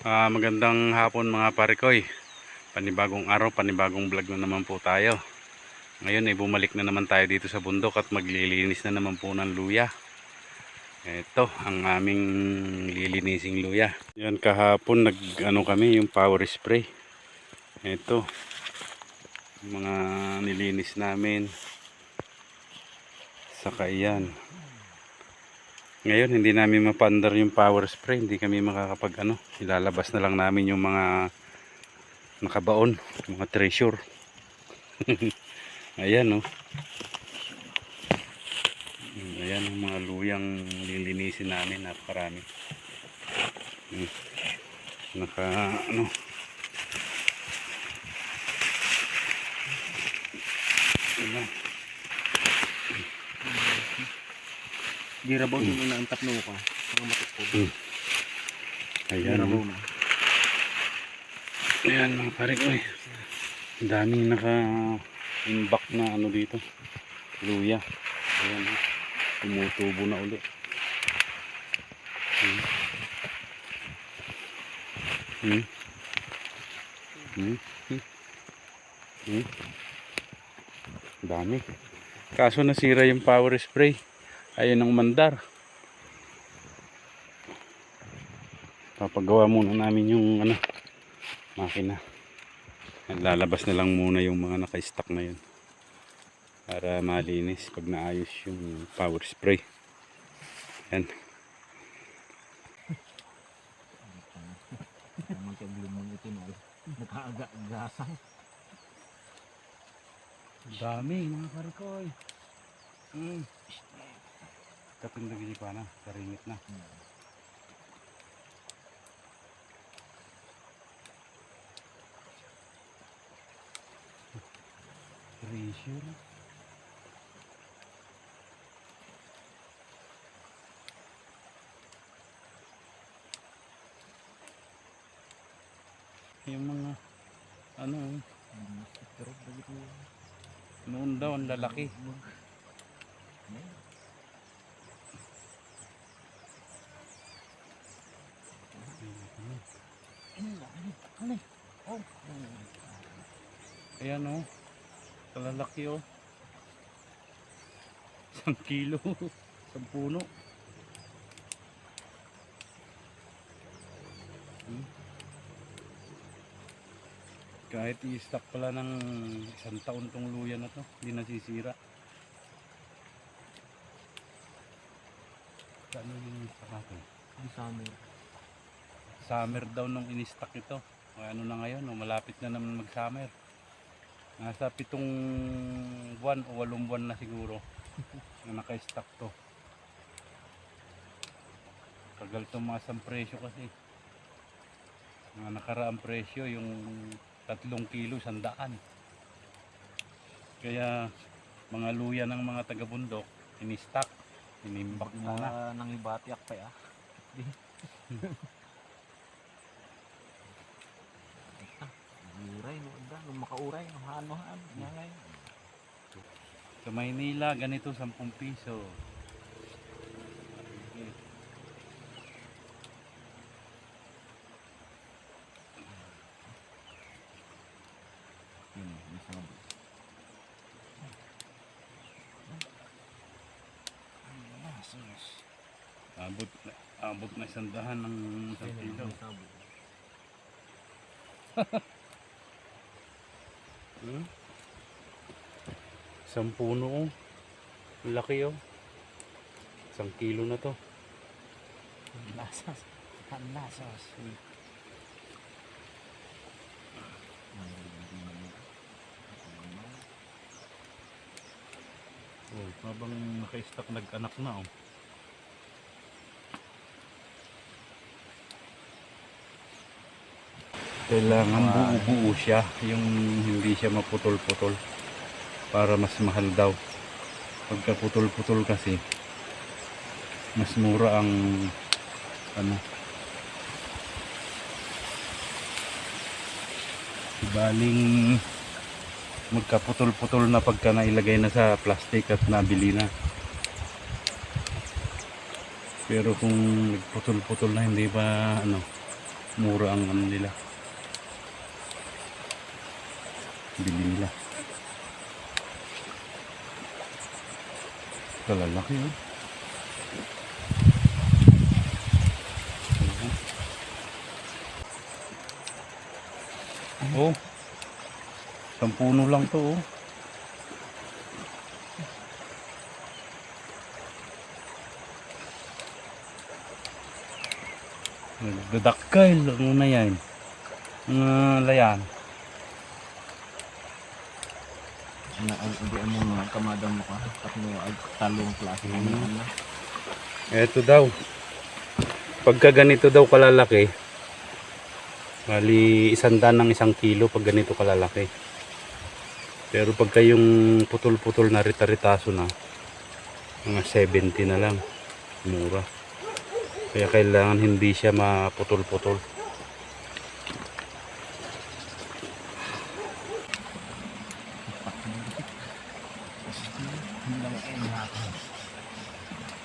Ah, magandang hapon mga parikoy. Panibagong araw, panibagong vlog na naman po tayo. Ngayon ay bumalik na naman tayo dito sa bundok at maglilinis na naman po ng luya. Ito ang aming lilinising luya. Yan kahapon nag ano kami yung power spray. Ito mga nilinis namin. Saka yan. Ngayon hindi namin mapandar yung power spray, hindi kami makakapag ano, ilalabas na lang namin yung mga nakabaon, mga treasure. Ayan oh. Ayan ang mga luyang lilinisin namin at karami. Hmm. Naka ano. Ayan. Girabaw yung una ang tapno ko. Ang matukod. Hmm. Ayan. Girabaw oh. na. Ayan mga pare ko eh. Ang daming naka imbak na ano dito. Luya. Ayan. oh. Tumutubo na ulit. Hmm. Hmm. Hmm. Hmm. Hmm. Dami. Kaso nasira yung power spray. Ayun ang mandar. Papagawa muna namin yung ano, makina. Lalabas na lang muna yung mga naka-stock na yun. Para malinis pag naayos yung power spray. Yan. Nakaaga-gasang. Dami mga karikoy. Mm. Kapag nagisipa na, karingit na. Treasure. Yung mga ano, bagito. noon daw ang lalaki. Ayan o. Kalalaki o. Isang kilo. Isang puno. Hmm. Kahit i-stock pala ng isang taon tong luya na to, hindi nasisira. Ano yung natin? Di summer. Summer daw nung in-stock ito. Ano na ngayon, o malapit na naman mag-summer. Nasa pitong buwan o walong buwan na siguro na naka-stock to. Tagal tumaas ang presyo kasi. Mga nakaraang presyo yung tatlong kilo, sandaan. Kaya mga luya ng mga taga-bundok, in-stock, inimbak na na. Na nang ibatiak pa ya. Di. Uray no hano han ngangay. Sa Maynila, ganito 10 piso. Yun, masabi. Abot, abot na isang dahan ng isang kilo. Hmm? Isang puno oh. Ang Laki oh. Isang kilo na to. Lasas. Kan lasas. Oh, habang naka-stock nag-anak na oh. Kailangan buo-buo siya, yung hindi siya maputol-putol para mas mahal daw. Pagka putol-putol kasi mas mura ang ano baling magkaputol-putol na pagka nailagay na sa plastic at nabili na pero kung nagputol-putol na hindi pa ano Mura ang ano nila. Bili nila. Kalalaki oh. Oh. Isang puno lang to oh. Nagdadakkel. Ano na yan? Mga layan. Na, hindi mo nga kamadang mo ka. Tak mo ay talong klase mo na. Eto daw. Pagka ganito daw kalalaki, bali isandaan ng isang kilo pag ganito kalalaki. Pero pagka yung putol-putol na rita-ritaso na, mga 70 na lang. Mura. Kaya kailangan hindi siya maputol-putol.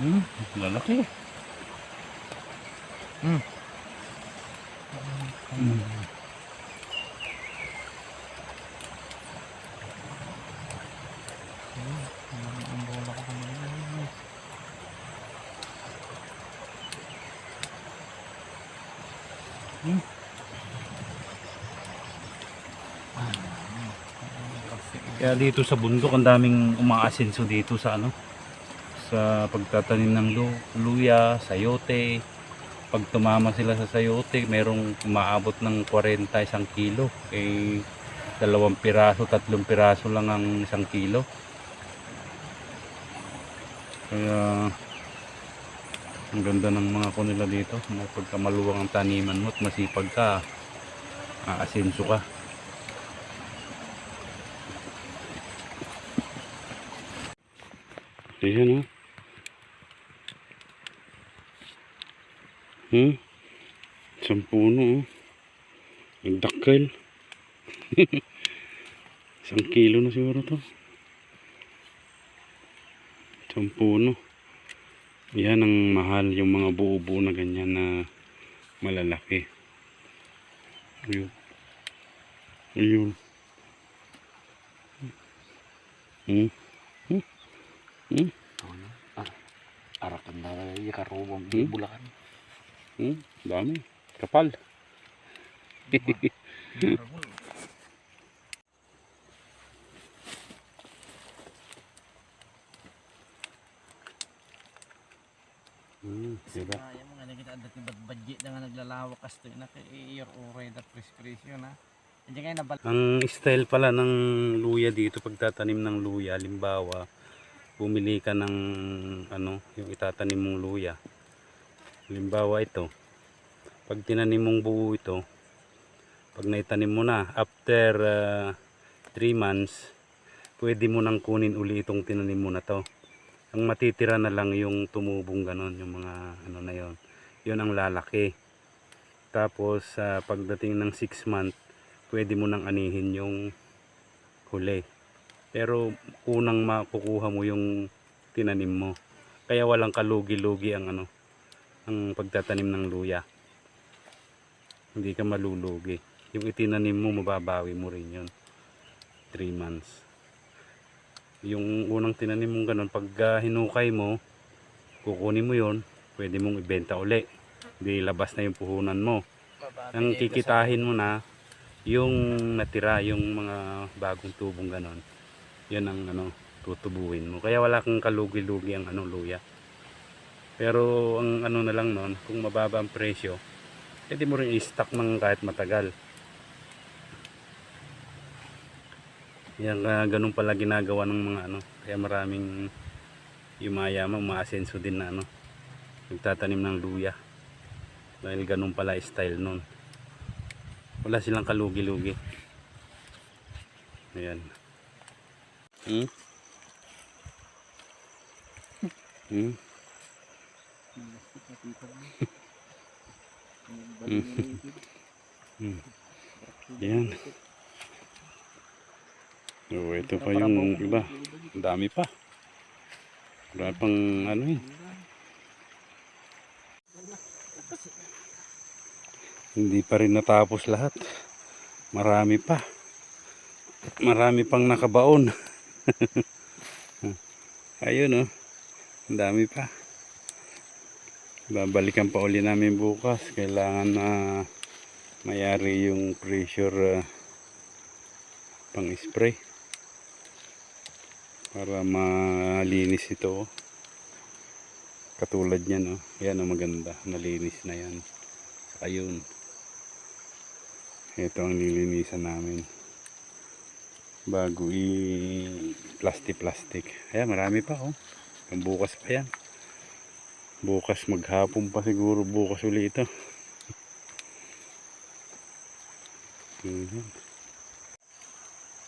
Hmm, lalaki. Hmm. Hmm. Kumain. Kaya dito sa bundok ang daming umaasenso dito sa ano sa pagtatanim ng lu- luya, sayote. Pag tumama sila sa sayote, merong umaabot ng 40 isang kilo. Eh dalawang piraso, tatlong piraso lang ang isang kilo. Kaya ang ganda ng mga ko nila dito. Pagka maluwang ang taniman mo at masipag ka, aasenso ka. Ayan o. Hmm? Isang puno o. Nagdakkel. Isang kilo na siguro to. Isang puno. Yan ang mahal yung mga buo-buo na ganyan na malalaki. Ayun. Ayun. Hmm? Ano? Ar arakan na yung karubong Hmm? Hmm? Dami. Kapal. Hmm, diba? Kaya mo nga nakita ang dating badbadji na nga naglalawak kasto na kay iyo uray da prescription ha. Ang style pala ng luya dito, pagtatanim ng luya, limbawa, bumili ka ng ano, yung itatanim mong luya. Limbawa ito, pag tinanim mong buo ito, pag naitanim mo na, after 3 months, pwede mo nang kunin uli itong tinanim mo na to. Ang matitira na lang yung tumubong ganon, yung mga ano na yon. Yun ang lalaki. Tapos sa pagdating ng 6 months, pwede mo nang anihin yung huli. Pero unang makukuha mo yung tinanim mo. Kaya walang kalugi-lugi ang ano, ang pagtatanim ng luya. Hindi ka malulugi. Yung itinanim mo, mababawi mo rin yun. 3 months. Yung unang tinanim mong ganun, pag ah, hinukay mo, kukunin mo yon pwede mong ibenta uli. Hindi labas na yung puhunan mo. Ang kikitahin mo na yung natira, yung mga bagong tubong ganon. Yan ang ano, tutubuin mo. Kaya wala kang kalugi-lugi ang ano luya. Pero ang ano na lang noon, kung mababa ang presyo, pwede mo rin i-stock ng kahit matagal. Yan uh, ganun pala ginagawa ng mga ano, kaya maraming yumayaman, umaasenso din na ano, nagtatanim ng luya. Dahil ganun pala style nun wala silang kalugi-lugi ayan hmm? Hmm? Hmm. Ayan. Oh, ito pa yung iba. Ang dami pa. Wala pang ano eh. Hindi pa rin natapos lahat. Marami pa. Marami pang nakabaon. Ayun oh. Ang dami pa. Babalikan pa uli namin bukas. Kailangan na mayari yung pressure ah, pang spray. Para malinis ito. oh. Katulad niyan oh. Yan oh maganda. Nalinis na yan. Ayun. Ito ang nilinisan namin. Bago i plastic-plastic. Ayan, marami pa oh. Bukas pa yan. Bukas maghapon pa siguro. Bukas uli ito. Mhm.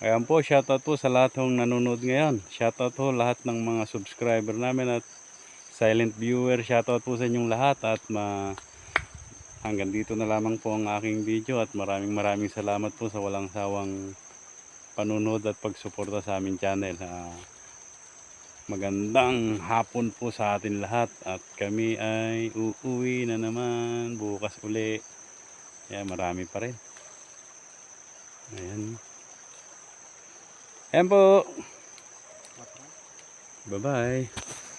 Ayan po, shoutout po sa lahat ng nanonood ngayon. Shoutout po lahat ng mga subscriber namin at silent viewer. Shoutout po sa inyong lahat at ma hanggang dito na lamang po ang aking video at maraming maraming salamat po sa walang sawang panunood at pagsuporta sa aming channel. Ah, magandang hapon po sa atin lahat at kami ay uuwi na naman bukas uli. Kaya marami pa rin. Ayan. Ayan po. Bye-bye.